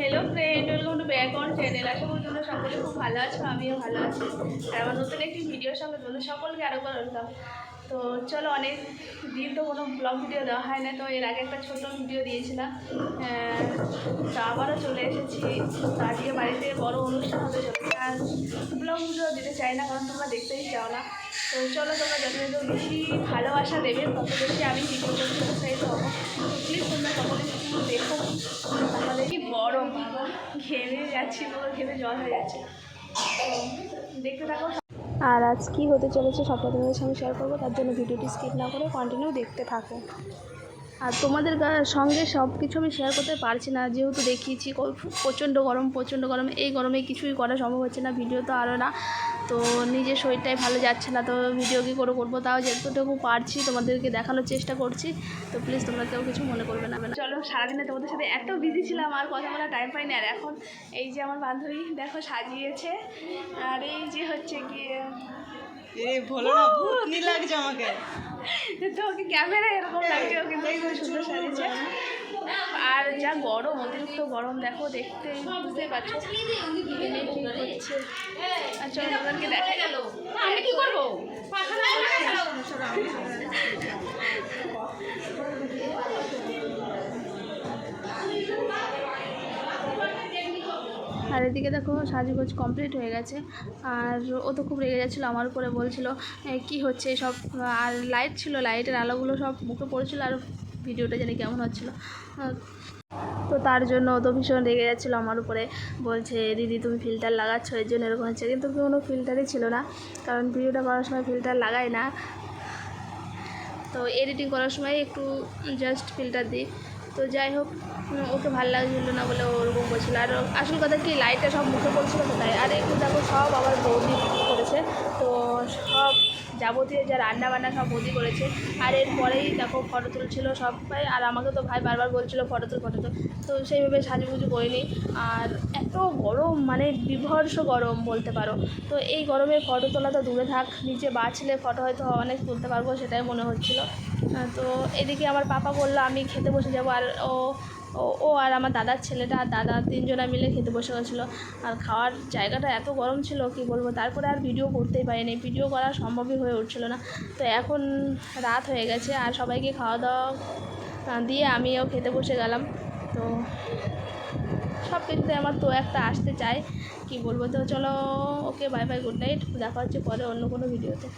Hello friend welcome to back on channel আশা করি তোমরা সকলে খুব ভালো আছো, আমিও ভালো আছি। আর আমার নতুন একটি ভিডিওর সঙ্গে তোমাদের সকলকে আরেকবার ওয়েলকাম তো চলো অনেক দিন তো কোনো ব্লগ ভিডিও দেওয়া হয় না, তো এর আগে একটা ছোট ভিডিও দিয়েছিলাম। তো আবারও চলে এসেছি। তো আজকে বাড়িতে বড় অনুষ্ঠান হতে চলেছে। আর ব্লগ ভিডিও দিতে চাই না, কারণ তোমরা দেখতেই চাও না। তো চলো তোমরা যত বেশি ভালোবাসা দেবে, তত বেশি আমি ভিডিও করতে উৎসাহিত হব? ঘেমে যাচ্ছি ঘেমে জল হয়ে যাচ্ছে দেখতে থাকো। আর আজ কী হতে চলেছে সবটা তোমাদের সঙ্গে শেয়ার করব, তার জন্য ভিডিওটি স্কিপ না করে কন্টিনিউ দেখতে থাকো। আর তোমাদের সঙ্গে সব কিছু আমি শেয়ার করতে পারছি না, যেহেতু দেখিয়েছি প্রচণ্ড গরম প্রচণ্ড গরম, এই গরমে কিছুই করা সম্ভব হচ্ছে না ভিডিও তো আরও না। তো নিজের শরীরটাই ভালো যাচ্ছে না তো ভিডিও কী করে করব? তাও যতটুকু পারছি তোমাদেরকে দেখানোর চেষ্টা করছি। তো প্লিজ তোমরা কেউ কিছু মনে করবে না চলো সারাদিনে তোমাদের সাথে এত বিজি ছিলাম আর কথা বলার টাইম পাইনি। আর এখন এই যে আমার বান্ধবী দেখো সাজিয়েছে। আর এই যে হচ্ছে গিয়ে এ ভোলো না ভূতনি লাগছে আমাকে? তো ওকে ক্যামেরা এরকম লাগছে ও কিন্তু খুব সুন্দর সাজিয়েছে। আর যা গরম অতিরিক্ত গরম দেখো দেখতে বুঝতেই পারছ। আর এদিকে দেখো সাজগোজ কমপ্লিট হয়ে গেছে। আর ও তো খুব রেগে যাচ্ছিল আমার উপরে বলছিল "এ, কি হচ্ছে সব আর লাইট ছিল লাইটের আলোগুলো সব মুখে পড়েছিল আর ভিডিওটা জানি কেমন হচ্ছিল। তো তার জন্য ও তো ভীষণ রেগে যাচ্ছিল আমার উপরে। বলছে, দিদি, তুমি ফিল্টার লাগাচ্ছ, এর জন্য এরকম হচ্ছে। কিন্তু কোনো ফিল্টারই ছিল না, কারণ ভিডিওটা করার সময় ফিল্টার লাগাই না। তো এডিটিং করার সময় একটু জাস্ট ফিল্টার দিই। তো যাই হোক ওকে ভালো লাগছিল না বলে ওরকম বলছিলো আর আসল কথা কি লাইটটা সব মুখে পড়ছিলো তাই আর একটু দেখো, সব আবার যাবতীয় যা রান্না বান্না সব বৌদি করেছে। আর এরপরেই দেখো ফটো তুলছিল সবাই। আর আমাকে তো ভাই বারবার বলছিল ফটো তুল ফটো তুল। তো সেইভাবে সাজুগুজু করিনি। আর এত গরম মানে বিভর্ষ গরম বলতে পারো। তো এই গরমে ফটো তোলা তো দূরে থাক। নিচে বাঁচলে ফটো হয়তো অনেক তুলতে পারব, সেটাই মনে হচ্ছিল। তো এদিকে আমার পাপা বলল, আমি খেতে বসে যাব। আর ও ও- ও আর আমার দাদার ছেলেটা আর দাদা তিনজনা মিলে খেতে বসে গেছিল। আর খাওয়ার জায়গাটা এত গরম ছিল, কি বলব? তারপরে আর ভিডিও করতেই পারিনি। ভিডিও করা সম্ভবই হয়ে উঠছিলো না। তো এখন রাত হয়ে গেছে, আর সবাইকে খাওয়া দাওয়া দিয়ে আমিও খেতে বসে গেলাম। তো সব কিছুতে আমার তো একটা আসতে চাই, কি বলব? তো চলো, okay bye bye good night দেখা হচ্ছে পরে অন্য কোনো ভিডিওতে